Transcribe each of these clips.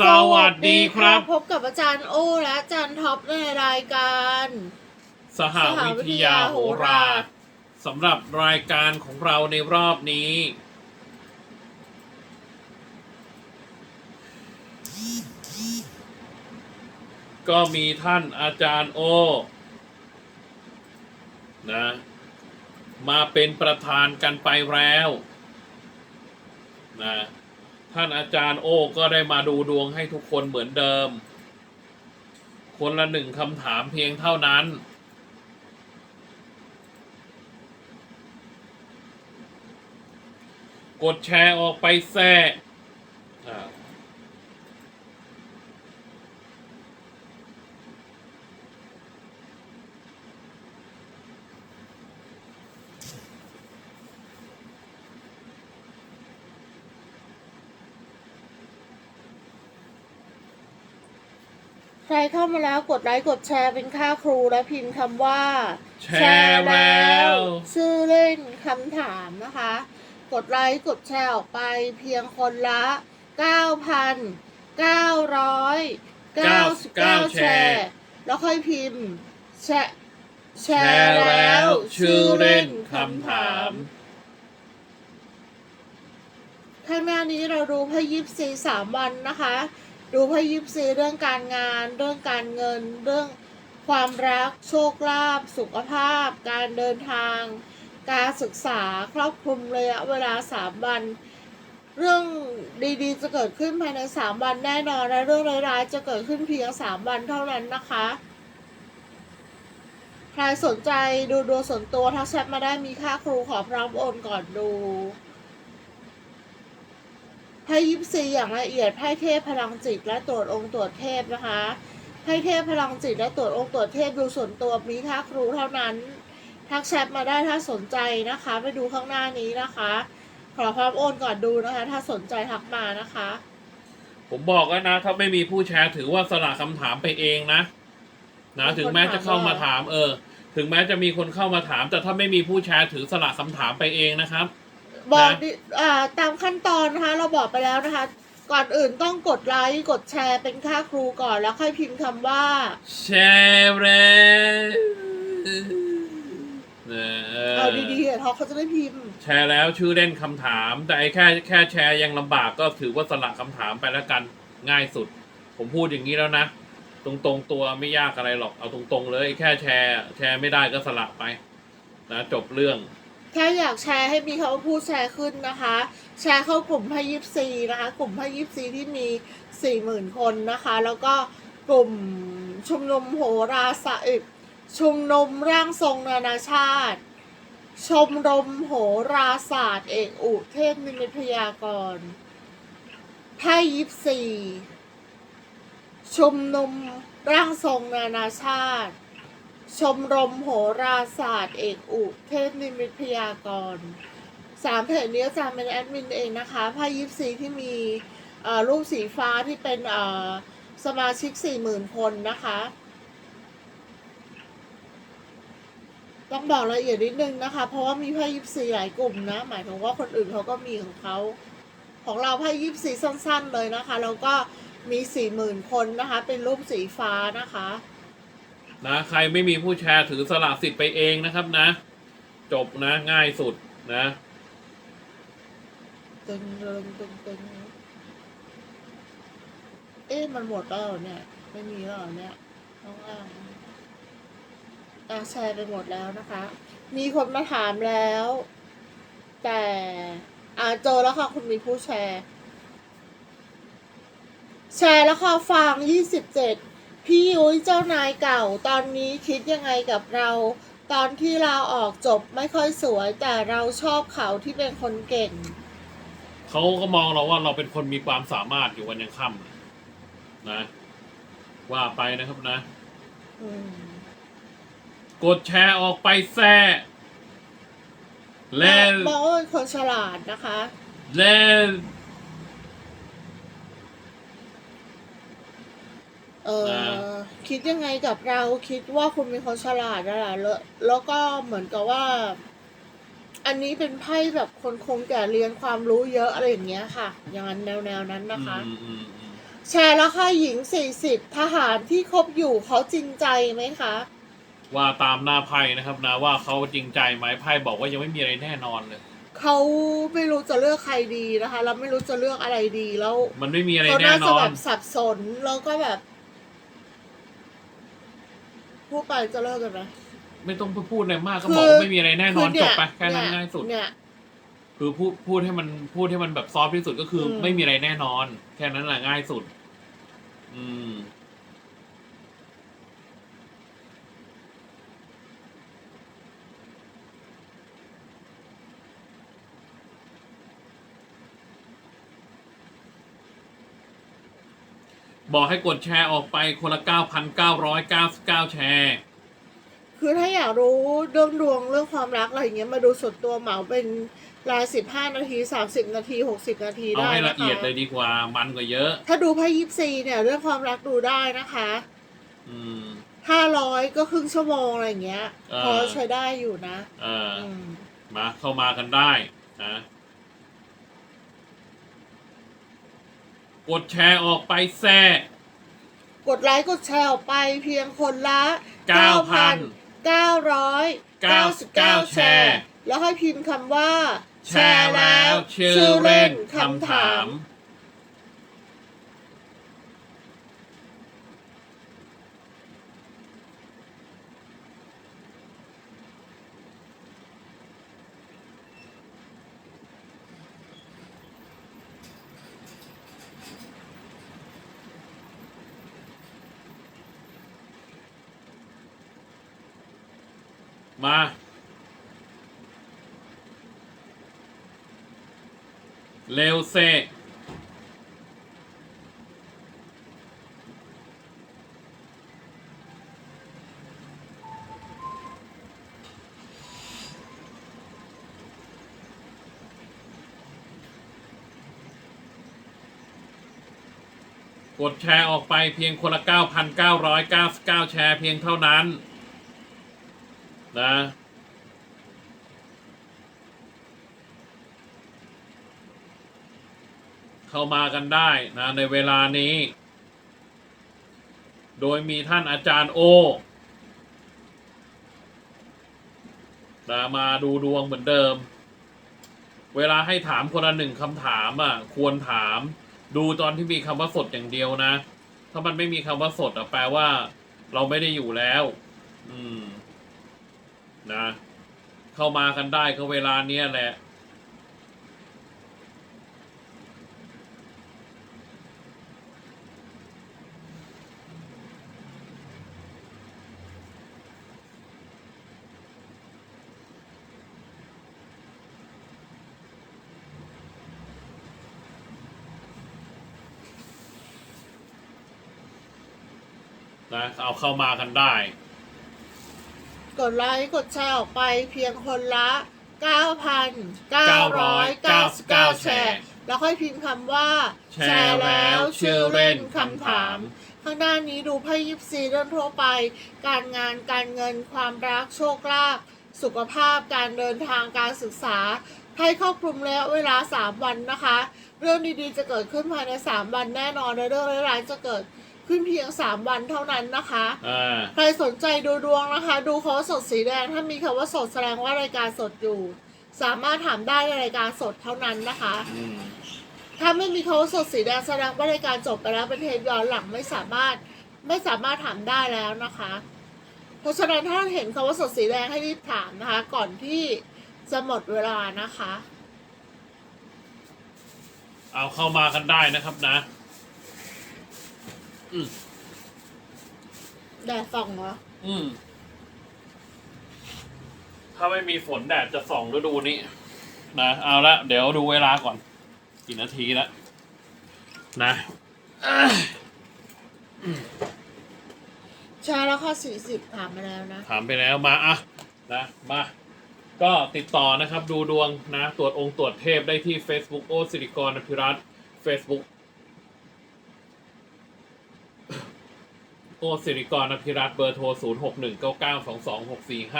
สวัสดีครับ พบกับอาจารย์โอและอาจารย์ท็อปในรายการ สหวิทยาโหราสำหรับรายการของเราในรอบนี้ ก็มีท่านอาจารย์โอ นะ มาเป็นประธานกันไปแล้ว นะ ท่านอาจารย์โอ้ก็ได้มาดูดวงให้ทุกคนเหมือนเดิม คนละหนึ่งคำถามเพียงเท่านั้น กดแชร์ออกไปแซ่ รเข้ามาแล้วกดไลค์กดแชร์เป็นค่าครูและพิมพ์คำว่า แชร์แล้วชื่อเล่นคำถามนะคะ กดไลค์กดแชร์ออกไปเพียงคนละ 9,999 แชร์ แล้วค่อยพิมพ์ แชร์แชแชร์แล้วชื่อเล่นคำถามข้างหน้านี้เราดูพยิบซีสามวันนะคะ ดูไพ่ยิบซีเรื่องการงาน เรื่องการเงิน เรื่องความรัก โชคลาภสุขภาพ การเดินทาง การศึกษาครอบคลุมระยะเวลาสามวัน เรื่องดีๆ จะเกิดขึ้นภายในสามวันแน่นอนและเรื่องร้ายๆจะเกิดขึ้นเพียงสามวันเท่านั้นนะคะใครสนใจดูดวงส่วนตัวทักแชทมาได้มีค่าครูขอพร้อมโอนก่อนดู ไพ่ยิปซีอย่างละเอียดไพ่เทพพลังจิตและตรวจองค์ตรวจเทพนะคะไพ่เทพพลังจิตและตรวจองค์ตรวจเทพดูส่วนตัวมีค่าครูเท่านั้น ทักแชทมาได้ถ้าสนใจนะคะ ไปดูข้างหน้านี้นะคะ ขอพร้อมโอนก่อนดูนะคะ ถ้าสนใจทักมานะคะ ผมบอกแล้วนะ ถ้าไม่มีผู้แชร์ถือว่าสละคำถามไปเองนะ นะมีคนถึงแม้จะเข้ามาถาถามมว่าเออ ถึงแม้จะมีคนเข้ามาถาม แต่ถ้าไม่มีผู้แชร์ถือสละคำถามไปเองนะครับ บอกนะดิอ่าตามขั้นตอนนะคะ เราบอกไปแล้วนะคะ ก่อนอื่นต้องกดไลค์กดแชร์เป็นค่าครูก่อนแล้วค่อยพิมพ์คำว่า แชร์แล้วนะเอาดีๆอะท็อปเขาจะได้พิมพ์แชร์แล้วชื่อเล่นคำถาม แต่ไอ้แค่แค่แชร์ยังลำบากก็ถือว่าสละคำถามไปแล้วกันง่ายสุด ผมพูดอย่างนี้แล้วนะ ตรงๆตัวไม่ยากอะไรหรอกเอาตรงๆเลยแค่แชร์ แชร์ไม่ได้ก็สละไปนะจบเรื่อง ถ้าอยากแชร์ให้มีคำว่าพูดแชร์ขึ้นนะคะ แชร์เข้ากลุ่มพยิปซีนะคะ กลุ่มพยิปซีที่มีสี่หมื่นคนนะคะ แล้วก็กลุ่มชุมนุมโหราศาสตร์เอ้ยชุมนุมร่างทรงนานาชาติ ชมรมโหราศาสตร์ เอกอุเทพนิมิตพยากรไพ่ยิปซีชุมนุมร่างทรงนานาชาติ ชมรมโหราศาสตร์เอกอุเทพนิมิตพยากรณ์สามเพจนี้อาจารย์เป็นแอดมินเองนะคะไพ่ยิปซีที่มีรูปสีฟ้าที่เป็นสมาชิกสี่หมื่นคนนะคะ ต้องบอกละเอียดนิดนึงนะคะ เพราะว่ามีไพ่ยิปซีหลายกลุ่มนะ หมายถึงว่าคนอื่นเขาก็มีของเขาของเราไพ่ยิปซีสั้น ๆ เลยนะคะ แล้วก็มีสี่หมื่นคนนะคะ เป็นรูปสีฟ้านะคะ นะใครไม่มีผู้แชร์ถือสละสิทธิ์ไปเองนะครับนะ จบนะง่ายสุดนะตึงตึงตึงตึงเอ๊ะมันหมดแล้วเหรอเนี่ย ไม่มีแล้วเหรอเนี่ยน้องอ่างอะแชร์ไปหมดแล้วนะคะ มีคนมาถามแล้ว แต่อ่าเจอแล้วค่ะคุณมีผู้แชร์ แชร์แล้วค่ะฟังยี่สิบเจ็ด พี่ยุ้ยเจ้านายเก่า ตอนนี้คิดยังไงกับเรา ตอนที่เราออกจบไม่ค่อยสวย แต่เราชอบเขาที่เป็นคนเก่ง เขาก็มองเราว่าเราเป็นคนมีความสามารถอยู่วันยังค่ำนะ ว่าไปนะครับนะ อืมกดแชร์ออกไปแซ่เล่นมองว่าเป็นคนฉลาดนะคะเล่นเอออ่า คิดยังไงกับเราคิดว่าคุณเป็นคนฉลาดนั่นแหละแล้วแล้วก็เหมือนกับว่า อันนี้เป็นไพ่แบบคนคงแก่เรียนความรู้เยอะอะไรอย่างเงี้ยค่ะ อย่างนั้นแนวแนวๆนั้นนะคะ อืมอืมอืมแชร์แล้วค่ะหญิง40ทหารที่คบอยู่เขาจริงใจไหมคะ ว่าตามหน้าไพ่นะครับนะว่าเขาจริงใจไหมไพ่บอกว่ายังไม่มีอะไรแน่นอนเลย เขาไม่รู้จะเลือกใครดีนะคะ แล้วไม่รู้จะเลือกอะไรดีแล้วมันไม่มีอะไรเขาแน่น่านจะอแบน บสับสนแล้วก็แบบ พูดไปจะเลิกกันไหมไม่ต้องพูดอะไรมากก็คือบอกว่าไม่มีอะไรแน่นอนคืจบไปแค่นั้นเยง่ายสุด เนี่ยคือพูดพูดให้มันพูดให้มันแบบซอฟต์ที่สุดก็คืออมไม่มีอะไรแน่นอน แค่นั้นแหละง่ายสุด อืม บอกให้กดแชร์ออกไปคนละ 9,999 แชร์ คือถ้าอยากรู้เรื่องดวงเรื่องความรักอะไรอย่างเงี้ยมาดูส่วนตัวเหมาเป็นรายสิบห้านาทีสามสิบนาทีหกสิบนาทีเอาได้ให้นะคะละเอียดเลยดีกว่ามันกว่าเยอะ ถ้าดูไพ่ยิปซีเนี่ยเรื่องความรักดูได้นะคะอืม ห้าร้อยก็ครึ่งชั่วโมงอะไรอย่างเงี้ย เออ พอใช้ได้อยู่นะเอออืมมาเข้ามากันได้นะ กดแชร์ออกไปแซ่กดไลค์กดแชร์ออกไปเพียงคนละ9,000 999 แชร์ แล้วให้พิมพ์คำว่า แชร์แล้วชื่อเล่นคำถาม มาเร็วเซกดแชร์ออกไปเพียงคนละ 9,999 แชร์เพียงเท่านั้น นะเข้ามากันได้นะในเวลานี้ โดยมีท่านอาจารย์โอนะมาดูดวงเหมือนเดิม เวลาให้ถามคนละหนึ่งคำถามอะ ควรถามดูตอนที่มีคำว่าสดอย่างเดียวนะ ถ้ามันไม่มีคำว่าสดอะแปลว่า เราไม่ได้อยู่แล้ว อืม นะ เข้ามากันได้ก็เวลาเนี้ยแหละนะเอาเข้ามากันได้ กดไลค์กดแชร์ออกไปเพียงคนละ 9,999 แชร์ แล้วค่อยพิมพ์คำว่า แชร์แล้วชื่อเล่นคำถาม ข้างหน้านนี้ดูไพ่ยิปซีเรื่องทั่วไป การงานการเงินความรักโชคลาภสุขภาพการเดินทางการศึกษาไพ่ครอบคลุมระยะเวลา 3 วันนะคะ เรื่องดีๆจะเกิดขึ้นภายใน 3 วันแน่นอนและเรื่องร้ายๆจะเกิด ขึ้นเพียง 3 วันเท่านั้นนะคะอ่าใครสนใจดูดวงนะคะ ดูคำว่าสดสีแดง ถ้ามีคำว่าสดแสดงว่ารายการสดอยู่ สามารถถามได้ในรายการสดเท่านั้นนะคะอืมถ้าไม่มีคำว่าสดสีแดงแสดงว่ารายการจบไปแล้วเป็นเทปย้อนหลังไม่สามารถไม่สามารถถามได้แล้วนะคะ เพราะฉะนั้นถ้าเห็นคำว่าสดสีแดงให้รีบถามนะคะ ก่อนที่จะหมดเวลานะคะ เอาเข้ามากันได้นะครับนะ อืมแดดส่องเหรอ อืม ถ้าไม่มีฝนแดดจะส่องฤดูนี้นะเอาละเดี๋ยวดูเวลาก่อน กี่นาทีแล้วนะใช่แล้วค่ะสี่สิบถามมาแล้วนะ ถามไปแล้วมาอะนะมา ก็ติดต่อนะครับดูดวงนะ ตรวจองค์ตรวจเทพได้ที่ Facebook โอสิริกรอภิรัตน์ Facebook อสิริกรอภิรัตเบอร์โทร 0 6 1 9 9 2 2 6 4 5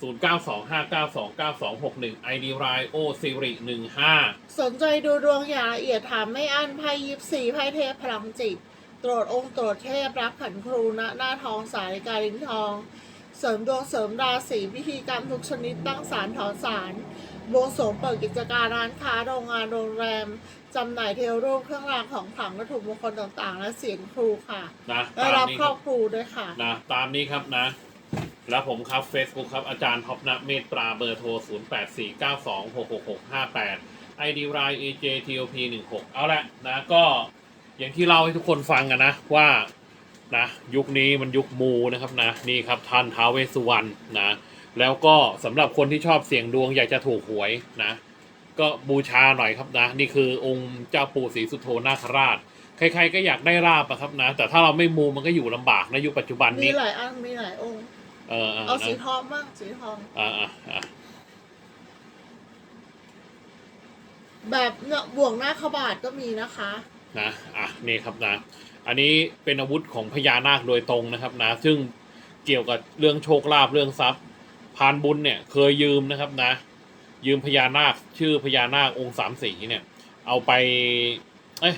0925929261 ID r i o Siri 15 สนใจดูดวงอย่างละเอียดถามไม่อั้นไพ่ยิปซีไพ่เทพพลังจิต ตรวจองค์ตรวจเทพรักขันครูณหน้าทองสายการลิ้นทอง เสริมดวงเสริมราศีพิธีกรรมทุกชนิดตั้งศาลถอนศาลบวงสรวงเปิดกิจการร้านค้าโรงงานโรงแรม จำหน่ายเทวรูปเครื่องรางของขลังวัตถุมงคลต่างๆ และเสียงครูค่ะนะได้ตามรับนี้คครรัอบบครูด้วยค่ะ นะตามนี้ครับนะ แล้วผมครับ Facebook ครับอาจารย์ท็อปนะเมตตราเบอร์โทร 0849266658 ID r i AJTOP 16เอาละนะก็อย่างที่เล่าให้ทุกคนฟังกันนะว่านะยุคนี้มันยุคมูนะครับนะนี่ครับท่านท้าวเวสสุวรรณนะแล้วก็สำหรับคนที่ชอบเสี่ยงดวงอยากจะถูกหวยนะ ก็บูชาหน่อยครับนะ นี่คือองค์เจ้าปู่ศรีสุโธนาคราช ใครๆก็อยากได้ลาบอะครับนะ แต่ถ้าเราไม่มูมันก็อยู่ลำบากในะยุคปัจจุบันมีนี้ หลายอันมีหลายองค์ เออเออเอาสีนะทองบ้างสีทอง อ่าอ่าอ่าแบบเนี่ยบ่วงหน้าขบาทก็มีนะคะ นะอะนี่ครับนะ อันนี้เป็นอาวุธของพญานาคโดยตรงนะครับนะ ซึ่งเกี่ยวกับเรื่องโชคลาภเรื่องทรัพย์พานบุญเนี่ยเคยยืมนะครับนะ ยืมพญานาคชื่อพญานาคองค์สามสีเนี่ย เอาไป เอ้ย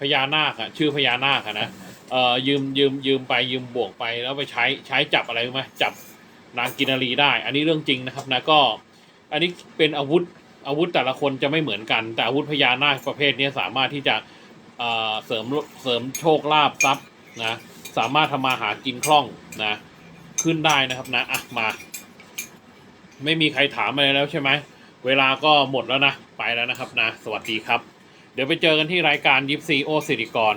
พญานาคอะชื่อพญานาคอะนะเอ่อยืมยืมยืมไปยืมบ่วงไปแล้วไปใช้ใช้จับอะไรรู้ไหมจับนางกินนารีได้ อันนี้เรื่องจริงนะครับนะก็ อันนี้เป็นอาวุธอาวุธแต่ละคนจะไม่เหมือนกัน แต่อาวุธพญานาคประเภทนี้สามารถที่จะเอ่อเสริมเสริมโชคลาภทรัพย์นะสามารถทำมาหากินคล่องนะขึ้นได้นะครับนะอะมา ไม่มีใครถามอะไรแล้วใช่ไหม เวลาก็หมดแล้วนะ ไปแล้วนะครับนะ สวัสดีครับ เดี๋ยวไปเจอกันที่รายการยิปซีโอสิริกร